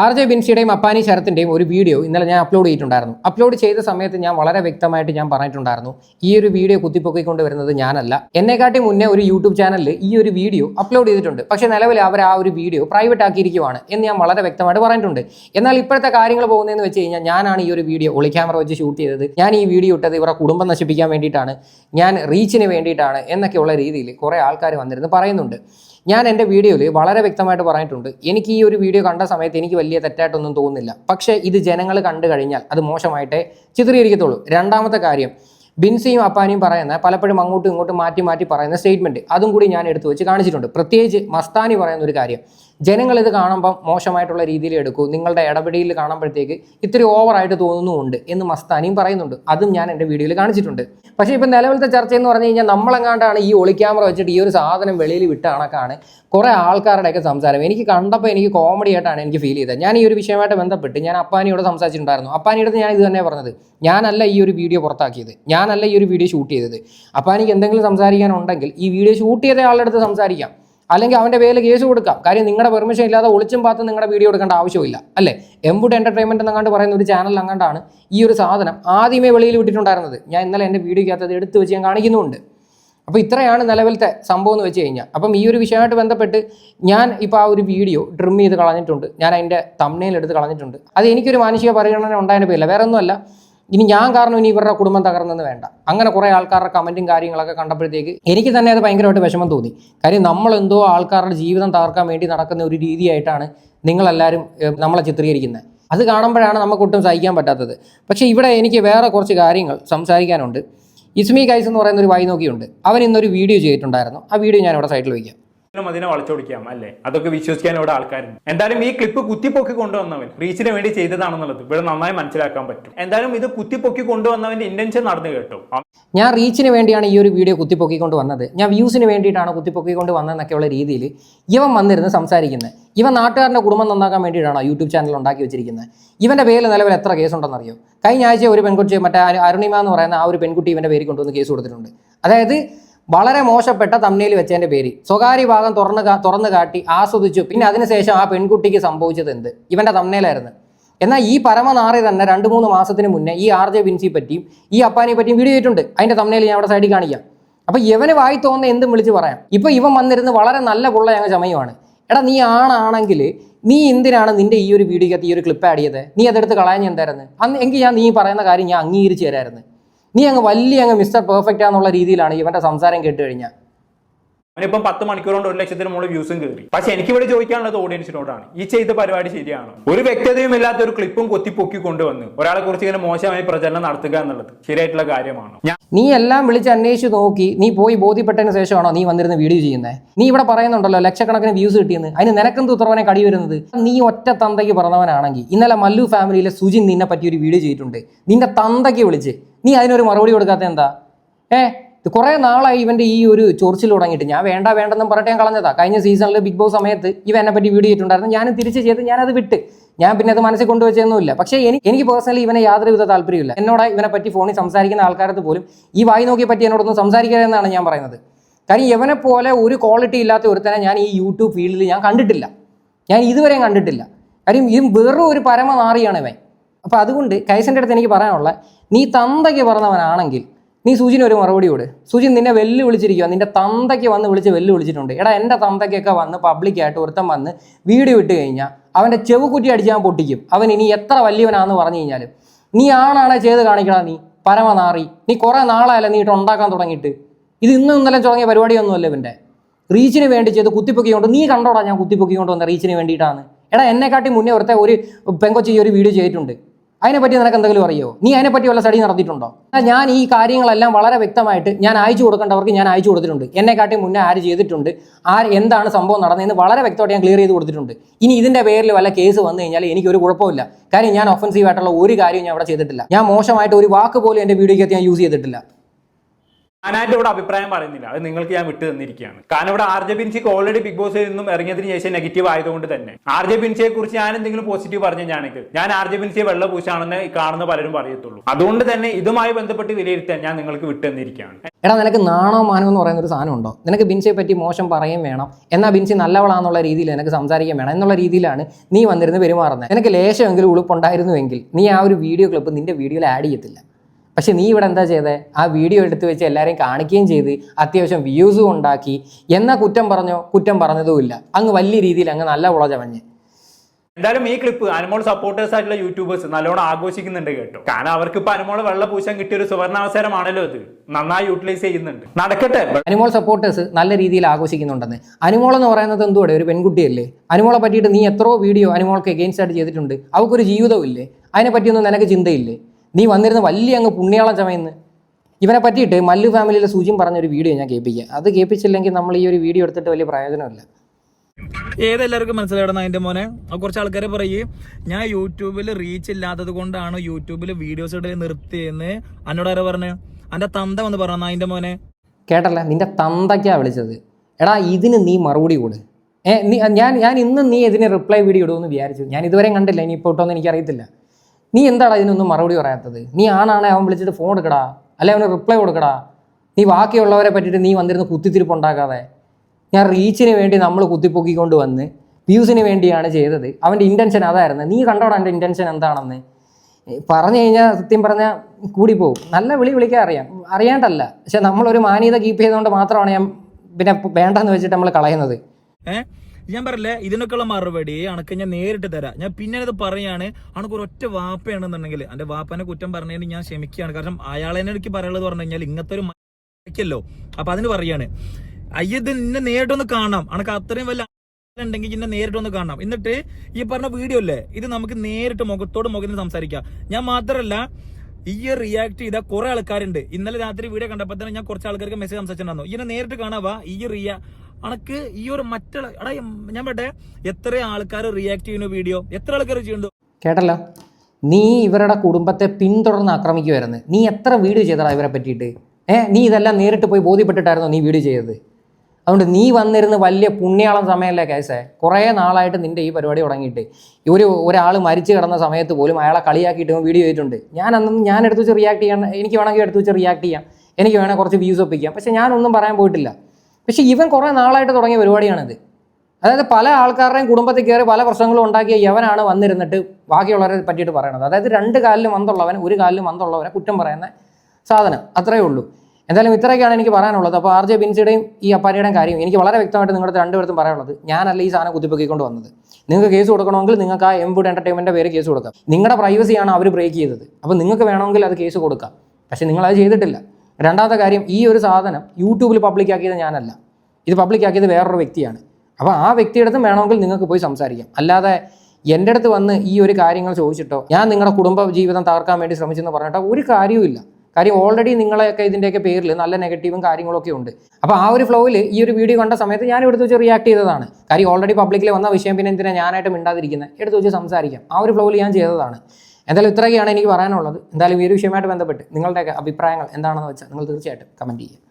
R J ബിൻസിയുടെയും അപ്പാനി ശരത്തിന്റെയും ഒരു വീഡിയോ ഇന്നലെ ഞാൻ അപ്ലോഡ് ചെയ്തിട്ടുണ്ടായിരുന്നു. അപ്ലോഡ് ചെയ്ത സമയത്ത് ഞാൻ വളരെ വ്യക്തമായിട്ട് ഞാൻ പറഞ്ഞിട്ടുണ്ടായിരുന്നു. ഈ ഒരു വീഡിയോ കുത്തിപ്പൊക്കിക്കൊണ്ട് വരുന്നത് ഞാനല്ല. എന്നെക്കാട്ടി മുന്നേ ഒരു യൂട്യൂബ് ചാനലിൽ ഈ ഒരു വീഡിയോ അപ്ലോഡ് ചെയ്തിട്ടുണ്ട്. പക്ഷേ നിലവിൽ അവർ ആ ഒരു വീഡിയോ പ്രൈവറ്റ് ആക്കിയിരിക്കുവാണ് എന്ന് ഞാൻ വളരെ വ്യക്തമായിട്ട് പറഞ്ഞിട്ടുണ്ട്. എന്നാൽ ഇപ്പോഴത്തെ കാര്യങ്ങൾ പോകുന്നതെന്ന് വെച്ച് കഴിഞ്ഞാൽ ഞാനാണ് ഈ ഒരു വീഡിയോ ഒളി ക്യാമറ വെച്ച് ഷൂട്ട് ചെയ്തത്. ഞാൻ ഈ വീഡിയോ ഇട്ടത് ഇവരുടെ കുടുംബം നശിപ്പിക്കാൻ വേണ്ടിയിട്ടാണ്. ഞാൻ റീച്ചിന് വേണ്ടിയിട്ടാണ് എന്നൊക്കെയുള്ള രീതിയിൽ കുറേ ആൾക്കാർ വന്നിരുന്ന് പറയുന്നുണ്ട്. ഞാൻ എന്റെ വീഡിയോയിൽ വളരെ വ്യക്തമായിട്ട് പറഞ്ഞിട്ടുണ്ട് എനിക്ക് ഈ ഒരു വീഡിയോ കണ്ട സമയത്ത് എനിക്ക് വലിയ തെറ്റായിട്ടൊന്നും തോന്നുന്നില്ല. പക്ഷേ ഇത് ജനങ്ങൾ കണ്ടു കഴിഞ്ഞാൽ അത് മോശമായിട്ടേ ചിത്രീകരിക്കത്തുള്ളൂ. രണ്ടാമത്തെ കാര്യം ബിൻസിയും അപ്പാനിയും പറയുന്ന പലപ്പോഴും അങ്ങോട്ടും ഇങ്ങോട്ടും മാറ്റി മാറ്റി പറയുന്ന സ്റ്റേറ്റ്മെന്റ് അതും കൂടി ഞാൻ എടുത്തു വെച്ച് കാണിച്ചിട്ടുണ്ട്. പ്രത്യേകിച്ച് മസ്താനി പറയുന്ന ഒരു കാര്യം ജനങ്ങൾ ഇത് കാണുമ്പം മോശമായിട്ടുള്ള രീതിയിൽ എടുക്കൂ. നിങ്ങളുടെ ഇടപെടലിൽ കാണുമ്പോഴത്തേക്ക് ഇത്തിരി ഓവറായിട്ട് തോന്നുന്നുമുണ്ട് എന്ന് മസ്താനിയും പറയുന്നുണ്ട്. അതും ഞാൻ എന്റെ വീഡിയോയിൽ കാണിച്ചിട്ടുണ്ട്. പക്ഷേ ഇപ്പം നിലവിലത്തെ ചർച്ച എന്ന് പറഞ്ഞു കഴിഞ്ഞാൽ നമ്മളെങ്ങാണ്ടാണ് ഈ ഒളി ക്യാമറ വെച്ചിട്ട് ഈ ഒരു സാധനം വെളിയിൽ വിട്ട കണക്കാണ് കുറേ ആൾക്കാരുടെയൊക്കെ സംസാരം. എനിക്ക് കണ്ടപ്പോൾ എനിക്ക് കോമഡി ആയിട്ടാണ് എനിക്ക് ഫീൽ ചെയ്തത്. ഞാൻ ഈ ഒരു വിഷയമായിട്ട് ബന്ധപ്പെട്ട് ഞാൻ അപ്പാനിയോട് സംസാരിച്ചിട്ടുണ്ടായിരുന്നു. അപ്പാനിയുടെ ഞാൻ ഇത് തന്നെ പറഞ്ഞത്. ഞാനല്ല ഈ ഒരു വീഡിയോ പുറത്താക്കിയത്. ഞാനല്ല ഈ ഒരു വീഡിയോ ഷൂട്ട് ചെയ്തത്. അപ്പാനിക്ക് എന്തെങ്കിലും സംസാരിക്കാനുണ്ടെങ്കിൽ ഈ വീഡിയോ ഷൂട്ട് ചെയ്ത ആളുടെ അടുത്ത് സംസാരിക്കാം. അല്ലെങ്കിൽ അവന്റെ പേരിൽ കേസ് കൊടുക്കാം. കാര്യം നിങ്ങളുടെ പെർമിഷൻ ഇല്ലാതെ ഒളിച്ചും പാത്തും നിങ്ങളുടെ വീഡിയോ എടുക്കേണ്ട ആവശ്യമില്ല അല്ലേ? എംബുഡ് എന്റർടൈൻമെന്റ് എന്നങ്ങാണ്ട് പറയുന്ന ഒരു ചാനൽ അങ്ങാണ്ടാണ് ഈ ഒരു സാധനം ആദ്യമേ വെളിയിൽ വിട്ടിട്ടുണ്ടായിരുന്നത്. ഞാൻ ഇന്നലെ എന്റെ വീഡിയോയ്ക്കകത്ത് അത് എടുത്തു വെച്ച് ഞാൻ കാണിക്കുന്നുണ്ട് അപ്പോൾ ഇത്രയാണ് നിലവിലത്തെ സംഭവം എന്ന് വെച്ച് കഴിഞ്ഞാൽ. അപ്പം ഈ ഒരു വിഷയമായിട്ട് ബന്ധപ്പെട്ട് ഞാൻ ഇപ്പോൾ ആ ഒരു വീഡിയോ ഡ്രിം ചെയ്ത് കളഞ്ഞിട്ടുണ്ട്. ഞാൻ അതിന്റെ തമ്മനയിൽ എടുത്ത് കളഞ്ഞിട്ടുണ്ട്. അത് എനിക്കൊരു മാനുഷിക പരിഗണന ഉണ്ടായതിന്റെ പേരില്ല വേറെ ഒന്നുമല്ല ഇനി ഞാൻ കാരണം ഇനി ഇവരുടെ കുടുംബം തകർന്നെന്ന് വേണ്ട. അങ്ങനെ കുറേ ആൾക്കാരുടെ കമന്റും കാര്യങ്ങളൊക്കെ കണ്ടപ്പോഴത്തേക്ക് എനിക്ക് തന്നെ അത് ഭയങ്കരമായിട്ട് വിഷമം തോന്നി. കാര്യം നമ്മളെന്തോ ആൾക്കാരുടെ ജീവിതം തകർക്കാൻ വേണ്ടി നടക്കുന്ന ഒരു രീതിയായിട്ടാണ് നിങ്ങളെല്ലാവരും നമ്മളെ ചിത്രീകരിക്കുന്നത്. അത് കാണുമ്പോഴാണ് നമുക്കൊട്ടും സഹിക്കാൻ പറ്റാത്തത്. പക്ഷേ ഇവിടെ എനിക്ക് വേറെ കുറച്ച് കാര്യങ്ങൾ സംസാരിക്കാനുണ്ട്. ഇസ്മി ഗൈസ് എന്ന് പറയുന്ന ഒരു വൈനോക്കിയുണ്ട്. നോക്കിയുണ്ട് അവൻ ഇന്നൊരു വീഡിയോ ചെയ്തിട്ടുണ്ടായിരുന്നു. ആ വീഡിയോ ഞാൻ ഇവിടെ സൈഡിൽ വയ്ക്കാം. അതിനെ വളച്ചൊടിക്കാം അല്ലേ? അതൊക്കെ വിശ്വസിക്കാൻ ഇവിടെ ആൾക്കാരുണ്ട്. എന്തായാലും ഈ ക്ലിപ്പ് കുത്തിപ്പൊക്കി കൊണ്ടുവന്നവൻ റീച്ചിന് വേണ്ടി ചെയ്തതാണെന്നുള്ളത് ഇവിടെ നന്നായി മനസ്സിലാക്കാൻ പറ്റും. എന്തായാലും ഇത് കുത്തിപ്പൊക്കി കൊണ്ടുവന്നവന്റെ ഇന്റൻഷൻ നടന്നു കേട്ടോ. ഞാൻ റീച്ചിന് വേണ്ടിയാണ് ഈ ഒരു വീഡിയോ കുത്തിപ്പൊക്കിക്കൊണ്ട് വന്നത്. ഞാൻ വ്യൂസിന് വേണ്ടിയിട്ടാണ് കുത്തിപ്പൊക്കിക്കൊണ്ട് വന്നതെന്നൊക്കെയുള്ള രീതിയിൽ ഇവൻ വന്നിരുന്ന് സംസാരിക്കുന്നത് ഇവൻ നാട്ടുകാരന്റെ കുടുംബം നന്നാക്കാൻ വേണ്ടിയിട്ടാണ് യൂട്യൂബ് ചാനൽ ഉണ്ടാക്കി വെച്ചിരിക്കുന്നത് ഇവന്റെ പേരിൽ നിലവിൽ എത്ര കേസുണ്ടെന്ന് അറിയോ കഴിഞ്ഞ ആഴ്ച ഒരു പെൺകുട്ടി മറ്റേ അരുണിമ എന്ന് പറയുന്ന ആ ഒരു പെൺകുട്ടി ഇവന്റെ പേര് കൊണ്ടുവന്ന് കേസ് കൊടുത്തിട്ടുണ്ട്. അതായത് വളരെ മോശപ്പെട്ട തമ്മിൽ വെച്ചതിന്റെ പേര്. സ്വകാര്യ ഭാഗം തുറന്ന് തുറന്നു കാട്ടി ആസ്വദിച്ചു. പിന്നെ അതിനുശേഷം ആ പെൺകുട്ടിക്ക് സംഭവിച്ചത് എന്ത്? ഇവന്റെ തമ്മിലായിരുന്നു എന്നാൽ ഈ പരമനാറി തന്നെ രണ്ട് മൂന്ന് മാസത്തിന് മുന്നേ ഈ ആർ ജെ ബിൻസിയെ പറ്റിയും ഈ അപ്പാനെ പറ്റിയും വീഡിയോ ചെയ്തിട്ടുണ്ട് അതിന്റെ തമ്മിൽ ഞാൻ അവിടെ സൈഡിൽ കാണിക്കാം. അപ്പോൾ ഇവന് വായി തോന്നുന്ന എന്തും വിളിച്ച് പറയാം. ഇപ്പൊ ഇവൻ വന്നിരുന്ന് വളരെ നല്ല പുള്ള ഞങ്ങൾ ചമയുമാണ് എടാ നീ ആണാണെങ്കിൽ നീ എന്തിനാണ് നിന്റെ ഈ ഒരു വീഡിയോക്കകത്ത് ഈ ഒരു ക്ലിപ്പ് ആഡ് ചെയ്തത്? നീ അതെടുത്ത് കളയാൻ എന്തായിരുന്നു? അന്ന് എങ്കിൽ ഞാൻ നീ പറയുന്ന കാര്യം ഞാൻ അംഗീകരിച്ച് തരായിരുന്നു. നീ അങ്ങ് വലിയ അങ്ങ് മിസ്റ്റർ പെർഫെക്റ്റ് ആണെന്നുള്ള രീതിയിലാണ് ഇവന്റെ സംസാരം കേട്ട് കഴിഞ്ഞാൽ അവനിപ്പം പത്ത് മണിക്കൂർ കൊണ്ട് ഒരു ലക്ഷത്തിന് മുകളിൽ വ്യൂസും കയറി. പക്ഷെ എനിക്ക് ഇവിടെ ചോദിക്കാനുള്ളത് ഓഡിയൻസിനോടാണ് ഈ ചെയ്ത പരിപാടി ശരിയാണോ? ഒരു വ്യക്തതയും ഇല്ലാത്ത ഒരു ക്ലിപ്പും കൊത്തിപ്പൊക്കി കൊണ്ടുവന്ന് ഒരാളെ കുറിച്ച് ഇങ്ങനെ മോശമായി പ്രചരണം നടത്തുക എന്നുള്ളത് ശരിയായിട്ടുള്ള കാര്യമാണ്? നീ എല്ലാം വിളിച്ച് അന്വേഷിച്ച് നോക്കി. നീ പോയി ബോധ്യപ്പെട്ടതിന് ശേഷമാണോ നീ വന്നിരുന്ന വീഡിയോ ചെയ്യുന്നത് നീ ഇവിടെ പറയുന്നുണ്ടല്ലോ ലക്ഷക്കണക്കിന് വ്യൂസ് കിട്ടിയെന്ന്. അതിന് നിനക്കെന്ത് ഉത്തരവനെ കടി വരുന്നത്? നീ ഒറ്റ തന്തയ്ക്ക് പറഞ്ഞവനാണെങ്കിൽ ഇന്നലെ മല്ലു ഫാമിലിയിലെ സുജിൻ നിന്നെ പറ്റി ഒരു വീഡിയോ ചെയ്തിട്ടുണ്ട്. നിന്റെ തന്തയ്ക്ക് വിളിച്ച്. നീ അതിനൊരു മറുപടി കൊടുക്കാത്ത എന്താ? ഏ? ഇത് കുറേ നാളായി ഇവന്റെ ഈ ഒരു ചൊറിച്ചിൽ തുടങ്ങിയിട്ട്. ഞാൻ വേണ്ട വേണ്ടെന്നും പറഞ്ഞിട്ട് ഞാൻ കളഞ്ഞതാ. കഴിഞ്ഞ സീസണിൽ ബിഗ് ബോസ് സമയത്ത് ഇവ എന്നെ പറ്റി വീഡിയോ ചെയ്തിട്ടുണ്ടായിരുന്നു ഞാൻ തിരിച്ച് ചെയ്ത് ഞാനത് വിട്ട്. ഞാൻ പിന്നെ അത് മനസ്സിൽ കൊണ്ടുവച്ചൊന്നുമില്ല. പക്ഷേ എനിക്ക് എനിക്ക് പേഴ്സണലി ഇവനെ യാതൊരുവിധ താല്പര്യമില്ല എന്നോട് ഇവനെ പറ്റി ഫോണിൽ സംസാരിക്കുന്ന ആൾക്കാരത്ത് പോലും ഈ വായി നോക്കിയെ പറ്റി എന്നോടൊന്നും സംസാരിക്കരുതെന്നാണ് ഞാൻ പറയുന്നത്. കാര്യം ഇവനെ പോലെ ഒരു ക്വാളിറ്റി ഇല്ലാത്ത ഒരുത്തനെ ഞാൻ ഈ യൂട്യൂബ് ഫീൽഡിൽ ഞാൻ കണ്ടിട്ടില്ല. ഞാൻ ഇതുവരെയും കണ്ടിട്ടില്ല. കാര്യം ഇത് വെറും ഒരു പരമ മാറിയാണ് ഇവൻ. അപ്പോൾ അതുകൊണ്ട് കൈസന്റെ അടുത്ത് എനിക്ക് പറയാനുള്ള നീ തന്തയ്ക്ക് പറഞ്ഞവനാണെങ്കിൽ നീ സൂചിന് ഒരു മറുപടി കൊടു. സൂചി നിന്നെ വെല്ലു വിളിച്ചിരിക്കുക നിന്റെ തന്തയ്ക്ക് വന്ന് വിളിച്ച് വെല്ലു വിളിച്ചിട്ടുണ്ട് എടാ എന്റെ തന്തയ്ക്കൊക്കെ വന്ന് പബ്ലിക്കായിട്ട് ഒരുത്തം വന്ന് വീഡിയോ ഇട്ട് കഴിഞ്ഞാൽ അവന്റെ ചെവുകുറ്റി അടിച്ചാൽ പൊട്ടിക്കും. അവൻ ഇനി എത്ര വലിയവനാന്ന് പറഞ്ഞു കഴിഞ്ഞാലും. നീ ആണാണെ ചെയ്ത് കാണിക്കടാ നീ പരമനാറി. നീ കുറേ നാളായല്ലേ നീ ഇട്ട് ഉണ്ടാക്കാൻ തുടങ്ങിയിട്ട്. ഇത് ഇന്നും ഇന്നലെ തുടങ്ങിയ പരിപാടിയൊന്നുമല്ല ഇവന്റെ റീച്ചിന് വേണ്ടി ചെയ്ത് കുത്തിപ്പൊക്കിക്കൊണ്ട് നീ കണ്ടോടാ ഞാൻ കുത്തിപ്പൊക്കിക്കൊണ്ട് വന്ന റീച്ചിന് വേണ്ടിയിട്ടാണ് എടാ എന്നെക്കാട്ടി മുന്നേ ഒരുത്തെ ഒരു പെങ്കൊച്ചി ഒരു വീഡിയോ ചെയ്തിട്ടുണ്ട്. അതിനെപ്പറ്റി നിനക്ക് എന്തെങ്കിലും അറിയോ? നീ അതിനെപ്പറ്റി വല്ല സ്റ്റഡി നടത്തിയിട്ടുണ്ടോ? ഞാൻ ഈ കാര്യങ്ങളെല്ലാം വളരെ വ്യക്തമായിട്ട് ഞാൻ അയച്ചു കൊടുക്കേണ്ടവർക്ക് ഞാൻ അയച്ചു കൊടുത്തിട്ടുണ്ട്. എന്നെക്കാട്ടി മുന്നേ ആര് ചെയ്തിട്ടുണ്ട് ആര് എന്താണ് സംഭവം നടന്നതെന്ന് വളരെ വ്യക്തമായിട്ട് ഞാൻ ക്ലിയർ ചെയ്ത് കൊടുത്തിട്ടുണ്ട്. ഇനി ഇതിന്റെ പേരിൽ വല്ല കേസ് വന്നു കഴിഞ്ഞാൽ എനിക്കൊരു കുഴപ്പമില്ല. കാര്യം ഞാൻ ഒഫൻസീവ് ആയിട്ടുള്ള ഒരു കാര്യവും ഞാൻ അവിടെ ചെയ്തിട്ടില്ല. ഞാൻ മോശമായിട്ട് ഒരു വാക്ക് പോലും എന്റെ വീഡിയോയ്ക്കകത്ത് ഞാൻ യൂസ് ചെയ്തിട്ടില്ല. ഞാനായിട്ട് ഇവിടെ അഭിപ്രായം പറയുന്നില്ല. അത് നിങ്ങൾക്ക് ഞാൻ വിട്ടു തന്നിരിക്കുകയാണ്. കാരണം ഇവിടെ ആർ ജെ ബിൻസിക്ക് ഓൾറെഡി ബിഗ് ബോസിൽ നിന്നും ഇറങ്ങിയതിന് ശേഷം നെഗറ്റീവ് ആയതുകൊണ്ട് തന്നെ. ആർ ജെ ബിൻസിയെ കുറിച്ച് ഞാൻ എന്തെങ്കിലും പോസിറ്റീവ് പറഞ്ഞു ഞാനെങ്കിൽ ഞാൻ ആർ ജെ ബിൻസിയെ വെള്ള പൂശാണെന്ന് കാണുന്ന പലരും പറയത്തുള്ളൂ. അതുകൊണ്ട് തന്നെ ഇതുമായി ബന്ധപ്പെട്ട് വിലയിരുത്താൻ ഞാൻ നിങ്ങൾക്ക് വിട്ടു തന്നിരിക്കുകയാണ്. എടാ നിനക്ക് നാണോ മാനോ എന്ന് പറയുന്ന ഒരു സാധനം ഉണ്ടോ? നിനക്ക് ബിൻസിയെ പറ്റി മോശം പറയും വേണം. എന്നാ ബിൻസി നല്ലവളാന്നുള്ള രീതിയിൽ നിനക്ക് സംസാരിക്കാൻ വേണം. എന്നുള്ള രീതിയിലാണ് നീ വന്നിരുന്ന് പെരുമാറുന്നത്. നിനക്ക് ലേശമെങ്കിലും ഉളുപ്പുണ്ടായിരുന്നുവെങ്കിൽ നീ ആ ഒരു വീഡിയോ ക്ലിപ്പ് നിന്റെ വീഡിയോയിൽ ആഡ് ചെയ്യത്തില്ല. പക്ഷെ നീ ഇവിടെ എന്താ ചെയ്തത് ആ വീഡിയോ എടുത്തു വെച്ച് എല്ലാവരെയും കാണിക്കുകയും ചെയ്ത് അത്യാവശ്യം വ്യൂസും ഉണ്ടാക്കി. എന്നാ കുറ്റം പറഞ്ഞോ? കുറ്റം പറഞ്ഞതുമില്ല അങ്ങ് വലിയ രീതിയിൽ അങ്ങ് നല്ല ഉളചവഞ്ഞ് എന്തായാലും ഈ ക്ലിപ്പ് അനുമോൾ സപ്പോർട്ടേഴ്സ് ആയിട്ടുള്ള യൂട്യൂബേഴ്സ് നല്ലോണം ആഘോഷിക്കുന്നുണ്ട് കേട്ടോ. കാരണം അവർക്ക് ഇപ്പൊ അനുമോൾ വെള്ള പൂശാൻ കിട്ടിയ ഒരു സുവർണാവസരമാണല്ലോ അത് നന്നായി യൂട്ടിലൈസ് ചെയ്യുന്നുണ്ട്. നടക്കട്ടെ. അനുമോൾ സപ്പോർട്ടേഴ്സ് നല്ല രീതിയിൽ ആഘോഷിക്കുന്നുണ്ടെന്ന്. അനുമോൾ എന്ന് പറയുന്നത് എന്തുകൂടെ ഒരു പെൺകുട്ടിയല്ലേ? അനുമോളെ പറ്റിയിട്ട് നീ എത്രയോ വീഡിയോ അനുമോൾക്ക് എഗെയിൻസ്റ്റ് ആയിട്ട് ചെയ്തിട്ടുണ്ട്. അവൾക്കൊരു ജീവിതമില്ലേ അതിനെ പറ്റിയൊന്നും നിനക്ക് ചിന്തയില്ലേ? നീ വന്നിരുന്ന വലിയ അങ്ങ് പുണ്യാളം ചമയുന്നു. ഇവനെ പറ്റിയിട്ട് മല്ലു ഫാമിലിയിലെ സൂചിയും പറഞ്ഞൊരു വീഡിയോ ഞാൻ കേൾപ്പിക്കാം. അത് കേൾപ്പിച്ചില്ലെങ്കിൽ നമ്മൾ ഈ ഒരു വീഡിയോ എടുത്തിട്ട് വലിയ പ്രയോജനമില്ല. ഏതെല്ലാവർക്കും മനസ്സിലാവണം അതിന്റെ മോനെ? കുറച്ച് ആൾക്കാരെ പറയും ഞാൻ യൂട്യൂബിൽ റീച്ച് ഇല്ലാത്തത് കൊണ്ടാണ് യൂട്യൂബിൽ വീഡിയോസ് ഇടയിൽ നിർത്തിയെന്ന്. എന്നോട് ആരാ പറഞ്ഞു? അന്റെ തന്ത വന്ന് പറഞ്ഞു അതിന്റെ മോനെ. കേട്ടല്ല? നിന്റെ തന്തയ്ക്കാ വിളിച്ചത്. എടാ ഇതിന് നീ മറുപടി കൂട്. ഏ നീ ഞാൻ ഞാൻ ഇന്ന് നീ ഇതിന് റിപ്ലൈ വീഡിയോ ഇടുമെന്ന് വിചാരിച്ചു. ഞാൻ ഇതുവരെയും കണ്ടില്ല. ഇനി ഇപ്പോൾ ഇട്ടോന്ന് എനിക്കറിയത്തില്ല. നീ എന്താടാ ഇതിനൊന്നും മറുപടി പറയാത്തത്? നീ ആണാണെ അവൻ വിളിച്ചിട്ട് ഫോൺ എടുക്കടാ. അല്ലെ അവന് റിപ്ലൈ കൊടുക്കടാ. നീ ബാക്കിയുള്ളവരെ പറ്റിയിട്ട് നീ വന്നിരുന്ന് കുത്തിത്തിരിപ്പ് ഉണ്ടാക്കാതെ. ഞാൻ റീച്ചിന് വേണ്ടി നമ്മൾ കുത്തിപ്പൊക്കിക്കൊണ്ട് വന്ന് വ്യൂസിന് വേണ്ടിയാണ് ചെയ്തത്. അവന്റെ ഇന്റൻഷൻ അതായിരുന്നു. നീ കണ്ടോടാ എന്റെ ഇന്റൻഷൻ എന്താണെന്ന്. പറഞ്ഞു കഴിഞ്ഞാൽ സത്യം പറഞ്ഞാൽ കൂടിപ്പോവും. നല്ല വിളി വിളിക്കാൻ അറിയാം. അറിയാണ്ടല്ല. പക്ഷെ നമ്മളൊരു മാന്യത കീപ്പ് ചെയ്തുകൊണ്ട് മാത്രമാണ് ഞാൻ പിന്നെ വേണ്ടെന്ന് വെച്ചിട്ട് നമ്മൾ കളയുന്നത്. ഞാൻ പറയില്ലേ ഇതിനൊക്കെയുള്ള മറുപടി അണക്ക് ഞാൻ നേരിട്ട് തരാം. ഞാൻ പിന്നെ അത് പറയാണ് അണക്ക് ഒരൊറ്റ വാപ്പയാണെന്നുണ്ടെങ്കിൽ എന്റെ വാപ്പനെ കുറ്റം പറഞ്ഞതിന് ഞാൻ ക്ഷമിക്കുകയാണ്. കാരണം അയാളെ എനിക്ക് പറയാനുള്ളത് പറഞ്ഞു കഴിഞ്ഞാൽ ഇങ്ങനത്തെ ഒരു മല്ലോ അപ്പൊ അതിന് പറയാണ് അയ്യത് നിന്നെ നേരിട്ടൊന്ന് കാണാം. അണക്ക് അത്രയും വല്ല ഉണ്ടെങ്കിൽ ഇന്നെ നേരിട്ടൊന്ന് കാണാം. എന്നിട്ട് ഈ പറഞ്ഞ വീഡിയോ അല്ലേ ഇത് നമുക്ക് നേരിട്ട് മുഖത്തോട് മുഖത്തിന് സംസാരിക്കാം. ഞാൻ മാത്രമല്ല ഈ റിയാക്ട് ചെയ്ത കുറെ ആൾക്കാരുണ്ട്. ഇന്നലെ രാത്രി വീഡിയോ കണ്ടപ്പോൾ തന്നെ ഞാൻ കുറച്ച് ആൾക്കാർക്ക് മെസ്സേജ് സംസാരിച്ചിട്ടുണ്ടായിരുന്നു. ഇങ്ങനെ നേരിട്ട് കാണാവാ ഈ റിയാ അണക്ക് ഈ ഒരു മറ്റുള്ള എടാ ഞാൻ പറട്ടെ എത്ര ആൾക്കാർ റിയാക്ട് ചെയ്യുന്ന വീഡിയോ എത്ര ആൾക്കാർ ചെയ്യുന്നു കേട്ടല്ലോ? നീ ഇവരുടെ കുടുംബത്തെ പിന്തുടർന്ന് ആക്രമിക്കുമായിരുന്നു നീ എത്ര വീഡിയോ ചെയ്തടാ ഇവരെ പറ്റിയിട്ട്? ഏ നീ ഇതെല്ലാം നേരിട്ട് പോയി ബോധ്യപ്പെട്ടിട്ടായിരുന്നോ നീ വീഡിയോ ചെയ്തത്? അതുകൊണ്ട് നീ വന്നിരുന്ന് വലിയ പുണ്യാളം സമയമല്ലേ കേസേ? കുറേ നാളായിട്ട് നിന്റെ ഈ പരിപാടി തുടങ്ങിയിട്ട്. ഒരു ഒരാൾ മരിച്ചു കിടന്ന സമയത്ത് പോലും അയാളെ കളിയാക്കിയിട്ട് വീഡിയോ ചെയ്തിട്ടുണ്ട്. ഞാൻ അന്നും ഞാൻ എടുത്ത് വെച്ച് റിയാക്ട് ചെയ്യാൻ എനിക്ക് വേണമെങ്കിൽ എടുത്ത് വെച്ച് റിയാക്ട് ചെയ്യാം. എനിക്ക് വേണമെങ്കിൽ കുറച്ച് വ്യൂസ് ഒപ്പിക്കാം. പക്ഷേ ഞാനൊന്നും പറയാൻ പോയിട്ടില്ല. പക്ഷെ ഇവൻ കുറേ നാളായിട്ട് തുടങ്ങിയ പരിപാടിയാണിത്. അതായത് പല ആൾക്കാരുടെയും കുടുംബത്തിൽ കയറി പല പ്രശ്നങ്ങളും ഉണ്ടാക്കിയ യവനാണ് വന്നിരുന്നിട്ട് ബാക്കിയുള്ളവരെ പറ്റിയിട്ട് പറയണത്. അതായത് രണ്ട് കാലിലും വന്നുള്ളവൻ ഒരു കാലിലും വന്നുള്ളവനെ കുറ്റം പറയുന്ന സാധനം. അത്രയേ ഉള്ളൂ. എന്തായാലും ഇത്രയൊക്കെയാണ് എനിക്ക് പറയാനുള്ളത്. അപ്പോൾ ആർ ജെ ബിൻസിയുടെയും ഈ അപ്പാരിയുടെയും കാര്യം എനിക്ക് വളരെ വ്യക്തമായിട്ട് നിങ്ങളുടെ രണ്ടുപേർത്തും പറയാനുള്ളത്. ഞാനല്ല ഈ സാധനം കുത്തിപ്പൊക്കിക്കൊണ്ട് വന്നത്. നിങ്ങൾക്ക് കേസ് കൊടുക്കണമെങ്കിൽ നിങ്ങൾക്ക് ആ എംബുഡ് എന്റർടൈൻമെന്റിന്റെ പേര് കേസ് കൊടുക്കാം. നിങ്ങളുടെ പ്രൈവസിയാണ് അവർ ബ്രേക്ക് ചെയ്തത്. അപ്പോൾ നിങ്ങൾക്ക് വേണമെങ്കിൽ അത് കേസ് കൊടുക്കാം. പക്ഷേ നിങ്ങളത് ചെയ്തിട്ടില്ല. രണ്ടാമത്തെ കാര്യം ഈ ഒരു സാധനം യൂട്യൂബിൽ പബ്ലിക്കാക്കിയത് ഞാനല്ല. ഇത് പബ്ലിക്കാക്കിയത് വേറൊരു വ്യക്തിയാണ്. അപ്പോൾ ആ വ്യക്തിയുടെ അടുത്തും വേണമെങ്കിൽ നിങ്ങൾക്ക് പോയി സംസാരിക്കാം. അല്ലാതെ എന്റെ അടുത്ത് വന്ന് ഈ ഒരു കാര്യങ്ങൾ ചോദിച്ചിട്ടോ ഞാൻ നിങ്ങളുടെ കുടുംബ ജീവിതം തകർക്കാൻ വേണ്ടി ശ്രമിച്ചെന്ന് പറഞ്ഞിട്ടോ ഒരു കാര്യവുമില്ല കാര്യം ഓൾറെഡി നിങ്ങളെയൊക്കെ ഇതിന്റെയൊക്കെ പേരിൽ നല്ല നെഗറ്റീവും കാര്യങ്ങളൊക്കെ ഉണ്ട്. അപ്പോൾ ആ ഒരു ഫ്ലോയിൽ ഈ ഒരു വീഡിയോ കണ്ട സമയത്ത് ഞാൻ എടുത്ത് വെച്ച് റിയാക്ട് ചെയ്തതാണ്. കാര്യം ഓൾറെഡി പബ്ലിക്കിൽ വന്ന വിഷയം പിന്നെ എന്തിനാണ് ഞാനായിട്ട് മിണ്ടാതിരിക്കുന്നത് എടുത്ത് വെച്ച് സംസാരിക്കാം. ആ ഒരു ഫ്ലോയിൽ ഞാൻ ചെയ്തതാണ്. എന്തായാലും ഇത്രയൊക്കെയാണ് എനിക്ക് പറയാനുള്ളത്. എന്തായാലും ഈ ഒരു വിഷയമായിട്ട് ബന്ധപ്പെട്ട് നിങ്ങളുടെയൊക്കെ അഭിപ്രായങ്ങൾ എന്താണെന്ന് വെച്ചാൽ നിങ്ങൾ തീർച്ചയായിട്ടും കമന്റ് ചെയ്യുക.